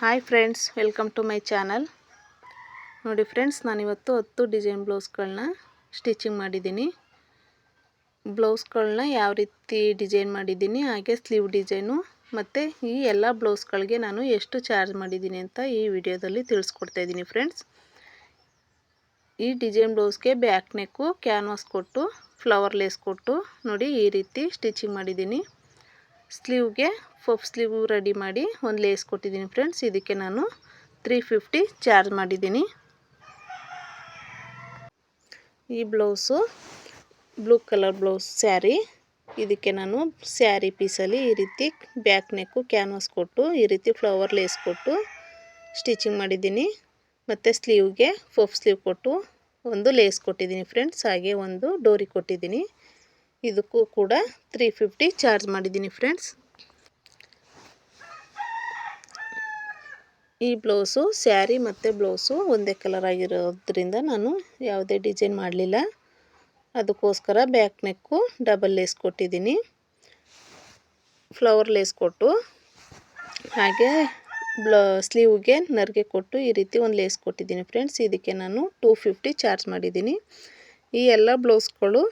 Hi friends welcome to my channel ನೋಡಿ friends ನಾನಿವತ್ತು ಹತ್ತು ಡಿಸೈನ್ ಬ್ಲೌಸ್ಗಳನ್ನ ಸ್ಟಿಚಿಂಗ್ ಮಾಡಿದ್ದೀನಿ. ಬ್ಲೌಸ್ಗಳನ್ನ ಯಾವ ರೀತಿ ಡಿಸೈನ್ ಮಾಡಿದ್ದೀನಿ, ಹಾಗೆ ಸ್ಲೀವ್ ಡಿಸೈನು ಮತ್ತು ಈ ಎಲ್ಲ ಬ್ಲೌಸ್ಗಳಿಗೆ ನಾನು ಎಷ್ಟು ಚಾರ್ಜ್ ಮಾಡಿದ್ದೀನಿ ಅಂತ ಈ ವಿಡಿಯೋದಲ್ಲಿ ತಿಳಿಸ್ಕೊಡ್ತಾ ಇದ್ದೀನಿ ಫ್ರೆಂಡ್ಸ್ ಈ ಡಿಸೈನ್ ಬ್ಲೌಸ್ಗೆ ಬ್ಯಾಕ್ ನೆಕ್ಕು ಕ್ಯಾನ್ವಾಸ್ ಕೊಟ್ಟು ಫ್ಲವರ್ ಲೇಸ್ ಕೊಟ್ಟು ನೋಡಿ ಈ ರೀತಿ ಸ್ಟಿಚಿಂಗ್ ಮಾಡಿದ್ದೀನಿ. ಸ್ಲೀವ್ಗೆ ಫಫ್ ಸ್ಲೀವ್ ರೆಡಿ ಮಾಡಿ ಒಂದು ಲೇಸ್ ಕೊಟ್ಟಿದ್ದೀನಿ ಫ್ರೆಂಡ್ಸ್. ಇದಕ್ಕೆ ನಾನು ತ್ರೀ ಫಿಫ್ಟಿ ಚಾರ್ಜ್ ಮಾಡಿದ್ದೀನಿ. ಈ blouse blue colour blouse sari. ಇದಕ್ಕೆ ನಾನು ಸ್ಯಾರಿ ಪೀಸಲ್ಲಿ ಈ ರೀತಿ ಬ್ಯಾಕ್ ನೆಕ್ಕು ಕ್ಯಾನ್ವಾಸ್ ಕೊಟ್ಟು, ಈ ರೀತಿ ಫ್ಲವರ್ ಲೇಸ್ ಕೊಟ್ಟು ಸ್ಟಿಚಿಂಗ್ ಮಾಡಿದ್ದೀನಿ. ಮತ್ತು ಸ್ಲೀವ್ಗೆ ಫಫ್ ಸ್ಲೀವ್ ಕೊಟ್ಟು ಒಂದು ಲೇಸ್ ಕೊಟ್ಟಿದ್ದೀನಿ ಫ್ರೆಂಡ್ಸ್. ಹಾಗೆ ಒಂದು ಡೋರಿ ಕೊಟ್ಟಿದ್ದೀನಿ. ಇದಕ್ಕೂ ಕೂಡ ತ್ರೀ ಫಿಫ್ಟಿ ಚಾರ್ಜ್ ಮಾಡಿದ್ದೀನಿ ಫ್ರೆಂಡ್ಸ್ ಈ ಬ್ಲೌಸು ಸ್ಯಾರಿ ಮತ್ತು ಬ್ಲೌಸು ಒಂದೇ ಕಲರ್ ಆಗಿರೋದ್ರಿಂದ ನಾನು ಯಾವುದೇ ಡಿಸೈನ್ ಮಾಡಲಿಲ್ಲ. ಅದಕ್ಕೋಸ್ಕರ ಬ್ಯಾಕ್ ನೆಕ್ಕು ಡಬಲ್ ಲೇಸ್ ಕೊಟ್ಟಿದ್ದೀನಿ. ಫ್ಲವರ್ ಲೇಸ್ ಕೊಟ್ಟು, ಹಾಗೆ ಬ್ಲ ಸ್ಲೀವ್ಗೆ ನರಿಗೆ ಕೊಟ್ಟು ಈ ರೀತಿ ಒಂದು ಲೇಸ್ ಕೊಟ್ಟಿದ್ದೀನಿ ಫ್ರೆಂಡ್ಸ್ ಇದಕ್ಕೆ ನಾನು ಟೂ ಫಿಫ್ಟಿ ಚಾರ್ಜ್ ಮಾಡಿದ್ದೀನಿ. ಈ ಎಲ್ಲ ಬ್ಲೌಸ್ಗಳು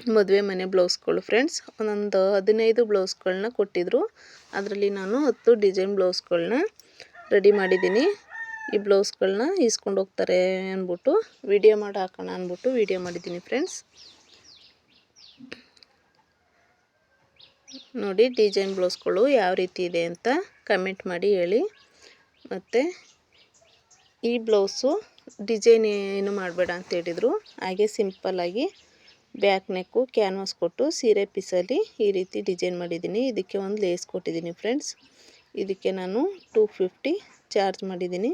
ಮದುವೆ ಮನೆ ಬ್ಲೌಸ್ಗಳು ಫ್ರೆಂಡ್ಸ್. ಒಂದೊಂದು ಹದಿನೈದು ಬ್ಲೌಸ್ಗಳನ್ನ ಕೊಟ್ಟಿದ್ದರು ಅದರಲ್ಲಿ ನಾನು ಹತ್ತು ಡಿಸೈನ್ ಬ್ಲೌಸ್ಗಳನ್ನ ರೆಡಿ ಮಾಡಿದ್ದೀನಿ. ಈ ಬ್ಲೌಸ್ಗಳನ್ನ ಈಸ್ಕೊಂಡು ಹೋಗ್ತಾರೆ ಅಂದ್ಬಿಟ್ಟು ವಿಡಿಯೋ ಮಾಡಿ ಹಾಕೋಣ ಅಂದ್ಬಿಟ್ಟು ವಿಡಿಯೋ ಮಾಡಿದ್ದೀನಿ ಫ್ರೆಂಡ್ಸ್. ನೋಡಿ ಡಿಸೈನ್ ಬ್ಲೌಸ್ಗಳು ಯಾವ ರೀತಿ ಇದೆ ಅಂತ ಕಮೆಂಟ್ ಮಾಡಿ ಹೇಳಿ. ಮತ್ತು ಈ ಬ್ಲೌಸು ಡಿಸೈನ್ ಏನು ಮಾಡಬೇಡ ಅಂತ ಹೇಳಿದರು. ಹಾಗೆ ಸಿಂಪಲ್ಲಾಗಿ ಬ್ಯಾಕ್ ನೆಕ್ಕು ಕ್ಯಾನ್ವಾಸ್ ಕೊಟ್ಟು ಸೀರೆ ಪೀಸಲ್ಲಿ ಈ ರೀತಿ ಡಿಸೈನ್ ಮಾಡಿದ್ದೀನಿ. ಇದಕ್ಕೆ ಒಂದು ಲೇಸ್ ಕೊಟ್ಟಿದ್ದೀನಿ ಫ್ರೆಂಡ್ಸ್. ಇದಕ್ಕೆ ನಾನು ಟೂ ಫಿಫ್ಟಿ ಚಾರ್ಜ್ ಮಾಡಿದ್ದೀನಿ.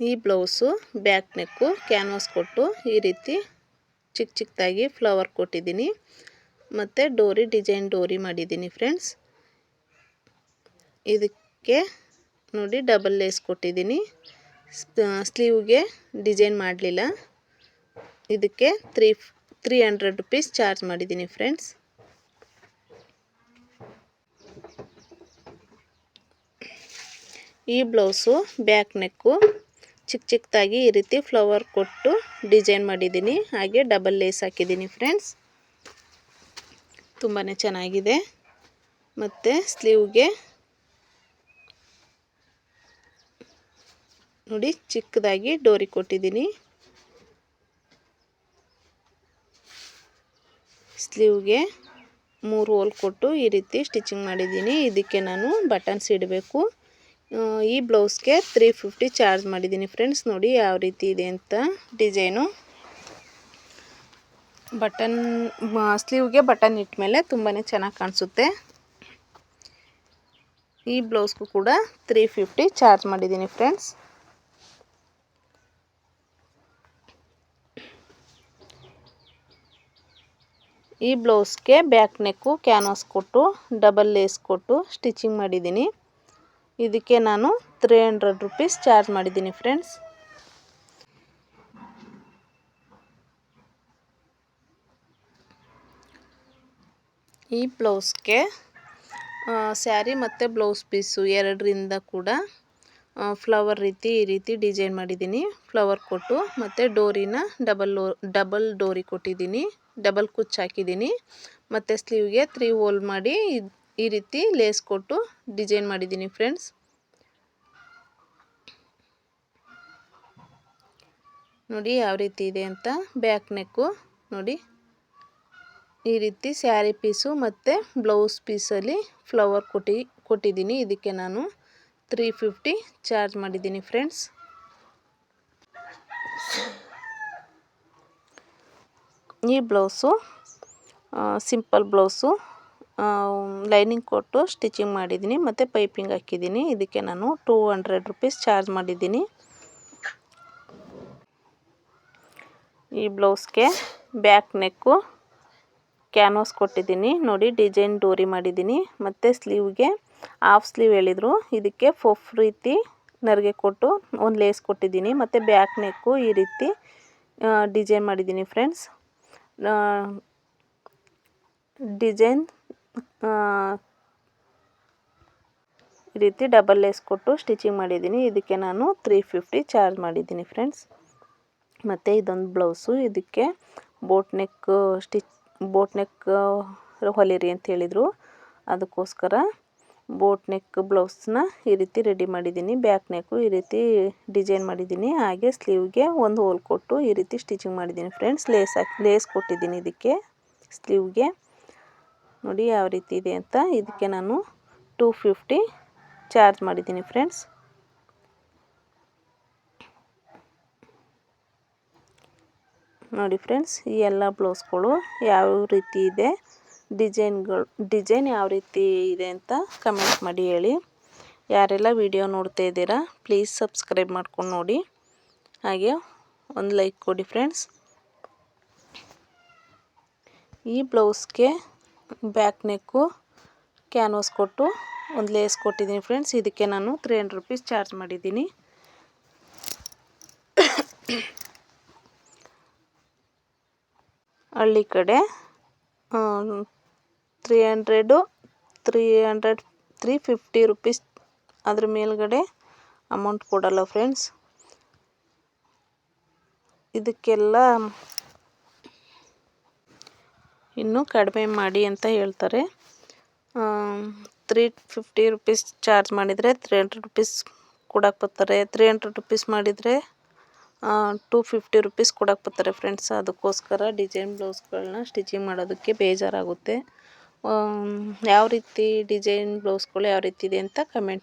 ಈ ಬ್ಲೌಸು ಬ್ಯಾಕ್ ನೆಕ್ಕು ಕ್ಯಾನ್ವಾಸ್ ಕೊಟ್ಟು ಈ ರೀತಿ ಚಿಕ್ಕ ಚಿಕ್ಕದಾಗಿ ಫ್ಲವರ್ ಕೊಟ್ಟಿದ್ದೀನಿ. ಮತ್ತು ಡೋರಿ ಡಿಸೈನ್ ಡೋರಿ ಮಾಡಿದ್ದೀನಿ ಫ್ರೆಂಡ್ಸ್. ಇದಕ್ಕೆ ನೋಡಿ ಡಬಲ್ ಲೇಸ್ ಕೊಟ್ಟಿದ್ದೀನಿ. ಸ್ಲೀವ್ಗೆ ಡಿಸೈನ್ ಮಾಡಲಿಲ್ಲ. ಇದಕ್ಕೆ three three hundred rupees charge ಮಾಡಿದ್ದೀನಿ ಫ್ರೆಂಡ್ಸ್. ಈ ಬ್ಲೌಸು ಬ್ಯಾಕ್ ನೆಕ್ಕು ಚಿಕ್ಕ ಚಿಕ್ಕದಾಗಿ ಈ ರೀತಿ ಫ್ಲವರ್ ಕೊಟ್ಟು ಡಿಸೈನ್ ಮಾಡಿದ್ದೀನಿ. ಹಾಗೆ ಡಬಲ್ ಲೇಸ್ ಹಾಕಿದ್ದೀನಿ ಫ್ರೆಂಡ್ಸ್. ತುಂಬಾ ಚೆನ್ನಾಗಿದೆ. ಮತ್ತು ಸ್ಲೀವ್ಗೆ ನೋಡಿ ಚಿಕ್ಕದಾಗಿ ಡೋರಿ ಕೊಟ್ಟಿದ್ದೀನಿ. ಸ್ಲೀವ್ಗೆ ಮೂರು ಹೋಲ್ ಕೊಟ್ಟು ಈ ರೀತಿ ಸ್ಟಿಚಿಂಗ್ ಮಾಡಿದ್ದೀನಿ. ಇದಕ್ಕೆ ನಾನು ಬಟನ್ಸ್ ಇಡಬೇಕು. ಈ ಬ್ಲೌಸ್ಗೆ ತ್ರೀ ಫಿಫ್ಟಿ ಚಾರ್ಜ್ ಮಾಡಿದ್ದೀನಿ ಫ್ರೆಂಡ್ಸ್. ನೋಡಿ ಯಾವ ರೀತಿ ಇದೆ ಅಂತ ಡಿಸೈನು. ಬಟನ್ ಸ್ಲೀವ್ಗೆ ಬಟನ್ ಇಟ್ಟ ಮೇಲೆ ತುಂಬಾ ಚೆನ್ನಾಗಿ ಕಾಣಿಸುತ್ತೆ. ಈ ಬ್ಲೌಸ್ಗೂ ಕೂಡ ತ್ರೀ ಫಿಫ್ಟಿ ಚಾರ್ಜ್ ಮಾಡಿದ್ದೀನಿ ಫ್ರೆಂಡ್ಸ್. ಈ ಬ್ಲೌಸ್ಗೆ ಬ್ಯಾಕ್ ನೆಕ್ಕು ಕ್ಯಾನ್ವಾಸ್ ಕೊಟ್ಟು, ಡಬಲ್ ಲೇಸ್ ಕೊಟ್ಟು ಸ್ಟಿಚಿಂಗ್ ಮಾಡಿದ್ದೀನಿ. ಇದಕ್ಕೆ ನಾನು ತ್ರೀ ಹಂಡ್ರೆಡ್ ರುಪೀಸ್ ಚಾರ್ಜ್ ಮಾಡಿದ್ದೀನಿ ಫ್ರೆಂಡ್ಸ್. ಈ ಬ್ಲೌಸ್ಗೆ ಸ್ಯಾರಿ ಮತ್ತು ಬ್ಲೌಸ್ ಪೀಸು ಎರಡರಿಂದ ಕೂಡ ಫ್ಲವರ್ ರೀತಿ ಈ ರೀತಿ ಡಿಸೈನ್ ಮಾಡಿದ್ದೀನಿ. ಫ್ಲವರ್ ಕೊಟ್ಟು ಮತ್ತು ಡೋರಿನ ಡಬಲ್ ಡಬಲ್ ಡೋರಿ ಕೊಟ್ಟಿದ್ದೀನಿ. ಡಬಲ್ ಕುಚ್ಚು ಹಾಕಿದ್ದೀನಿ. ಮತ್ತು ಸ್ಲೀವ್ಗೆ ತ್ರೀ ಹೋಲ್ ಮಾಡಿ ಈ ರೀತಿ ಲೇಸ್ ಕೊಟ್ಟು ಡಿಸೈನ್ ಮಾಡಿದ್ದೀನಿ ಫ್ರೆಂಡ್ಸ್ ನೋಡಿ ಯಾವ ರೀತಿ ಇದೆ ಅಂತ ಬ್ಯಾಕ್ ನೆಕ್ಕು ನೋಡಿ. ಈ ರೀತಿ ಸ್ಯಾರಿ ಪೀಸು ಮತ್ತು ಬ್ಲೌಸ್ ಪೀಸಲ್ಲಿ ಫ್ಲವರ್ ಕೊಟ್ಟು, ಕೊಟ್ಟಿದ್ದೀನಿ. ಇದಕ್ಕೆ ನಾನು ತ್ರೀ ಫಿಫ್ಟಿ ಚಾರ್ಜ್ ಮಾಡಿದ್ದೀನಿ ಫ್ರೆಂಡ್ಸ್. ಈ ಬ್ಲೌಸು ಸಿಂಪಲ್ ಬ್ಲೌಸು ಲೈನಿಂಗ್ ಕೊಟ್ಟು ಸ್ಟಿಚಿಂಗ್ ಮಾಡಿದ್ದೀನಿ ಮತ್ತು ಪೈಪಿಂಗ್ ಹಾಕಿದ್ದೀನಿ. ಇದಕ್ಕೆ ನಾನು ಟೂ ಹಂಡ್ರೆಡ್ ರುಪೀಸ್ ಚಾರ್ಜ್ ಮಾಡಿದ್ದೀನಿ. ಈ ಬ್ಲೌಸ್ಗೆ ಬ್ಯಾಕ್ ನೆಕ್ಕು ಕ್ಯಾನ್ವಾಸ್ ಕೊಟ್ಟಿದ್ದೀನಿ. ನೋಡಿ, ಡಿಸೈನ್ ಡೋರಿ ಮಾಡಿದ್ದೀನಿ. ಮತ್ತು ಸ್ಲೀವ್ಗೆ ಹಾಫ್ ಸ್ಲೀವ್ ಹೇಳಿದರು. ಇದಕ್ಕೆ ಫೊಫ್ ರೀತಿ ನರಿಗೆ ಕೊಟ್ಟು ಒಂದು ಲೇಸ್ ಕೊಟ್ಟಿದ್ದೀನಿ. ಮತ್ತು ಬ್ಯಾಕ್ ನೆಕ್ಕು ಈ ರೀತಿ ಡಿಸೈನ್ ಮಾಡಿದ್ದೀನಿ ಫ್ರೆಂಡ್ಸ್ ಡಿಸೈನ್ ಈ ರೀತಿ ಡಬಲ್ ಲೇಸ್ ಕೊಟ್ಟು ಸ್ಟಿಚಿಂಗ್ ಮಾಡಿದ್ದೀನಿ. ಇದಕ್ಕೆ ನಾನು ತ್ರೀ ಫಿಫ್ಟಿ ಚಾರ್ಜ್ ಮಾಡಿದ್ದೀನಿ ಫ್ರೆಂಡ್ಸ್ ಮತ್ತು ಇದೊಂದು ಬ್ಲೌಸು ಇದಕ್ಕೆ boat neck stitch boat neck ಹೊಲಿರಿ ಅಂತ ಹೇಳಿದರು. ಅದಕ್ಕೋಸ್ಕರ ಬೋಟ್ ನೆಕ್ ಬ್ಲೌಸ್ನ ಈ ರೀತಿ ರೆಡಿ ಮಾಡಿದ್ದೀನಿ. ಬ್ಯಾಕ್ ನೆಕ್ಕು ಈ ರೀತಿ ಡಿಸೈನ್ ಮಾಡಿದ್ದೀನಿ. ಹಾಗೆ ಸ್ಲೀವ್ಗೆ ಒಂದು ಹೋಲ್ ಕೊಟ್ಟು ಈ ರೀತಿ ಸ್ಟಿಚಿಂಗ್ ಮಾಡಿದ್ದೀನಿ ಫ್ರೆಂಡ್ಸ್. ಲೇಸ್ ಲೇಸ್ ಕೊಟ್ಟಿದ್ದೀನಿ ಇದಕ್ಕೆ ಸ್ಲೀವ್ಗೆ. ನೋಡಿ ಯಾವ ರೀತಿ ಇದೆ ಅಂತ. ಇದಕ್ಕೆ ನಾನು ಟೂ ಫಿಫ್ಟಿ ಚಾರ್ಜ್ ಮಾಡಿದ್ದೀನಿ ಫ್ರೆಂಡ್ಸ್. ನೋಡಿ ಫ್ರೆಂಡ್ಸ್, ಈ ಎಲ್ಲ ಬ್ಲೌಸ್ಗಳು ಯಾವ ರೀತಿ ಇದೆ. ಡಿಸೈನ್ಗಳು, ಡಿಸೈನ್ ಯಾವ ರೀತಿ ಇದೆ ಅಂತ ಕಮೆಂಟ್ ಮಾಡಿ ಹೇಳಿ. ಯಾರೆಲ್ಲ ವಿಡಿಯೋ ನೋಡ್ತಾ ಇದ್ದೀರಾ ಪ್ಲೀಸ್ ಸಬ್ಸ್ಕ್ರೈಬ್ ಮಾಡ್ಕೊಂಡು ನೋಡಿ. ಹಾಗೆ ಒಂದು ಲೈಕ್ ಕೊಡಿ ಫ್ರೆಂಡ್ಸ್ ಈ ಬ್ಲೌಸ್ಗೆ ಬ್ಯಾಕ್ ನೆಕ್ಕು ಕ್ಯಾನ್ವಾಸ್ ಕೊಟ್ಟು ಒಂದು ಲೇಸ್ ಕೊಟ್ಟಿದ್ದೀನಿ ಫ್ರೆಂಡ್ಸ್ ಇದಕ್ಕೆ ನಾನು ತ್ರೀ ಹಂಡ್ರೆಡ್ ರುಪೀಸ್ ಚಾರ್ಜ್ ಮಾಡಿದ್ದೀನಿ. ಹಳ್ಳಿ ಕಡೆ three hundred three hundred three fifty rupees ಅದ್ರ ಮೇಲ್ಗಡೆ ಅಮೌಂಟ್ ಕೊಡಲ್ಲ ಫ್ರೆಂಡ್ಸ್ ಇದಕ್ಕೆಲ್ಲ ಇನ್ನೂ ಕಡಿಮೆ ಮಾಡಿ ಅಂತ ಹೇಳ್ತಾರೆ. ತ್ರೀ ಫಿಫ್ಟಿ ರುಪೀಸ್ ಚಾರ್ಜ್ ಮಾಡಿದರೆ ತ್ರೀ ಹಂಡ್ರೆಡ್ ರುಪೀಸ್ ಕೊಡಕ್ಕೆ ಬರ್ತಾರೆ. ತ್ರೀ ಹಂಡ್ರೆಡ್ ರುಪೀಸ್ ಮಾಡಿದರೆ ಟೂ ಫಿಫ್ಟಿ ರುಪೀಸ್ ಕೊಡಕ್ಕೆ ಫ್ರೆಂಡ್ಸ್ ಅದಕ್ಕೋಸ್ಕರ ಡಿಸೈನ್ ಬ್ಲೌಸ್ಗಳನ್ನ ಸ್ಟಿಚಿಂಗ್ ಮಾಡೋದಕ್ಕೆ ಬೇಜಾರಾಗುತ್ತೆ. ಯಾವ ರೀತಿ ಡಿಸೈನ್ ಬ್ಲೌಸ್ಗಳು ಯಾವ ರೀತಿ ಇದೆ ಅಂತ ಕಮೆಂಟ್